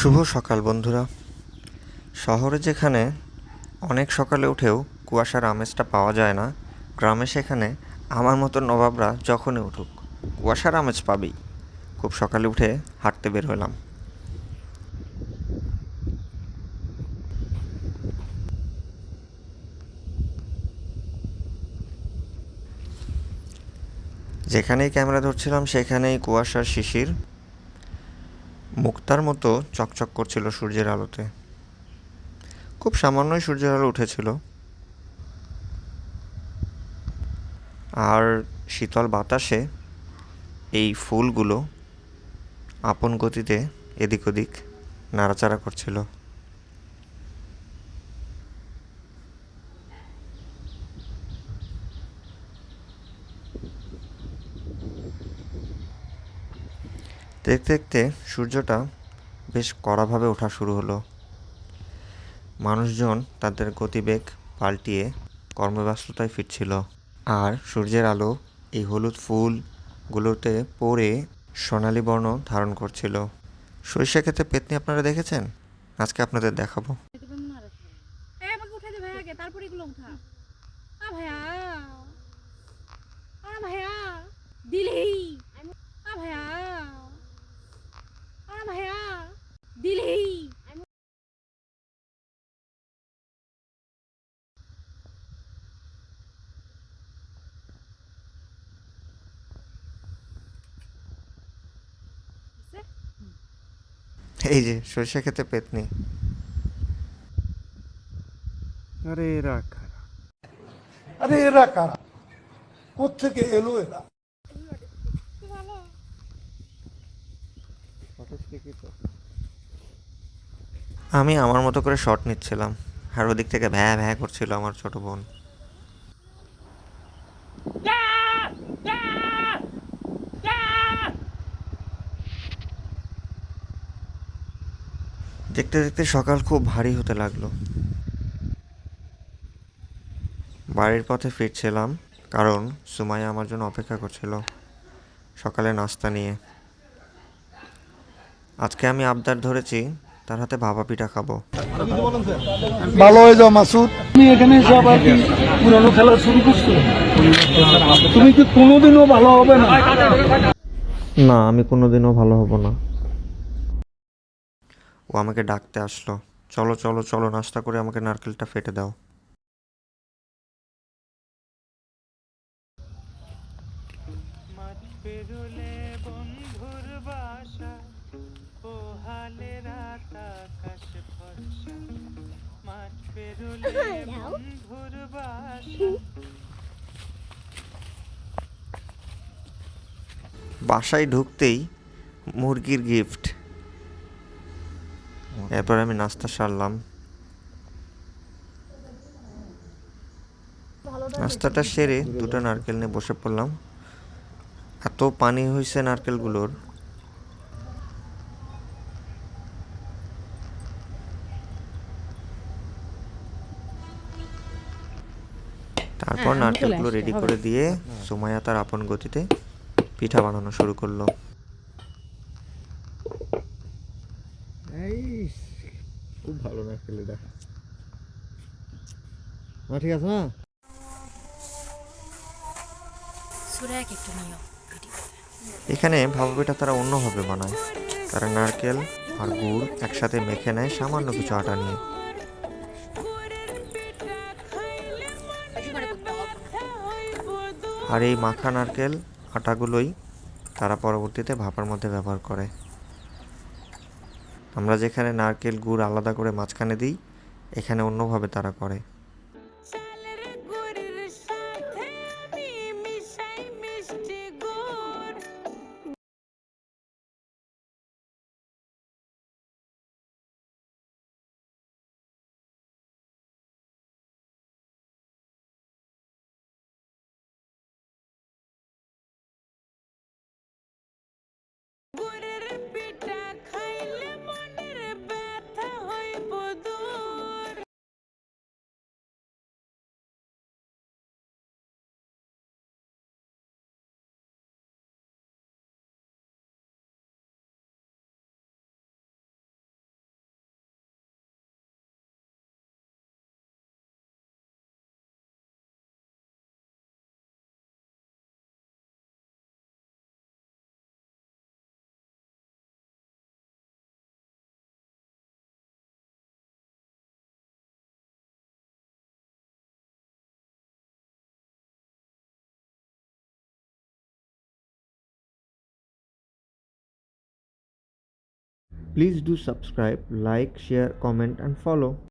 শুভ সকাল, বন্ধুরা। শহরে যেখানে অনেক সকালে উঠেও কুয়াশার আমেজটা পাওয়া যায় না, গ্রামে সেখানে আমার মতো নবাবরা যখনই উঠুক, কুয়াশার আমেজ পাবেই। খুব সকালে উঠে হাঁটতে বের হলাম। যেখানেই ক্যামেরা ধরছিলাম, সেখানেই কুয়াশার শিশির মুক্তার মতো চকচক করছিল সূর্যের আলোতে। খুব সামান্যই সূর্যের আলো উঠেছিল। আর শীতল বাতাসে এই ফুলগুলো আপন গতিতে এদিক ওদিক নাড়াচাড়া করছিল। দেখতে দেখতে সূর্যটা বেশ কড়াভাবে ওঠা শুরু হলো। মানুষজন তাদের গতিবেগ পাল্টিয়ে কর্মব্যস্ততায় ফিরছিল আর সূর্যের আলো এই হলুদ ফুলগুলোতে পরে সোনালি বর্ণ ধারণ করছিল। সরিষা খেতে পেতনি আপনারা দেখেছেন? আজকে আপনাদের দেখাবো। এই যে সরিষা খেতে পেতনি। আরে এরা কারা? আরে এরা কারা? কোথেকে এলো এরা? আমি আমার মতো করে শট নিচ্ছিলাম আর ওদিক থেকে ভ্যা ভ্যা করছিল আমার ছোট বোন। দেখতে দেখতে সকাল খুব ভারী হতে লাগল। বাড়ির পথে ফিরছিলাম কারণ সুমাইয়া আমার জন্য অপেক্ষা করছিল সকালে নাস্তা নিয়ে। আজকে আমি আবদার ধরেছি তার হাতে ভাপা পিঠা খাব। ভালো হয়ে যাও মাসুদ। তুমি এখানে এসে আবার কি পুরানো খেলা শুরু করছ? তুমি কি কোনোদিনও ভালো হবে না? না আমি কোনোদিনও ভালো হব না। ও আমাকে ডাকতে আসলো। চলো চলো চলো, নাস্তা করে আমাকে নারকেলটা ফেটে দাও। বাসা বাসায় ঢুকতেই মুরগির গিফট এরপর আমি নাস্তা সারলাম। নাস্তাটা সেরে দুটো নারকেল নিয়ে বসে পড়লাম। এত পানি হয়েছে নারকেলগুলোর। তারপর নারকেলগুলো রেডি করে দিয়ে সুমাইয়া তার আপন গতিতে পিঠা বানানো শুরু করল। খুব ভালো না খেলে দেখ। না ঠিক আছে না এখানে ভাপা তারা অন্যভাবে বানায়। তারা নারকেল আর গুড় একসাথে মেখে নেয় সামান্য কিছু আটা নিয়ে। আর এই মাখা নারকেল আটাগুলোই তারা পরবর্তীতে ভাপার মধ্যে ব্যবহার করে। আমরা যেখানে নারকেল গুড় আলাদা করে মাঝখানে দিই এখানে অন্যভাবে তারা করে। Please do subscribe, like, share, comment, and follow.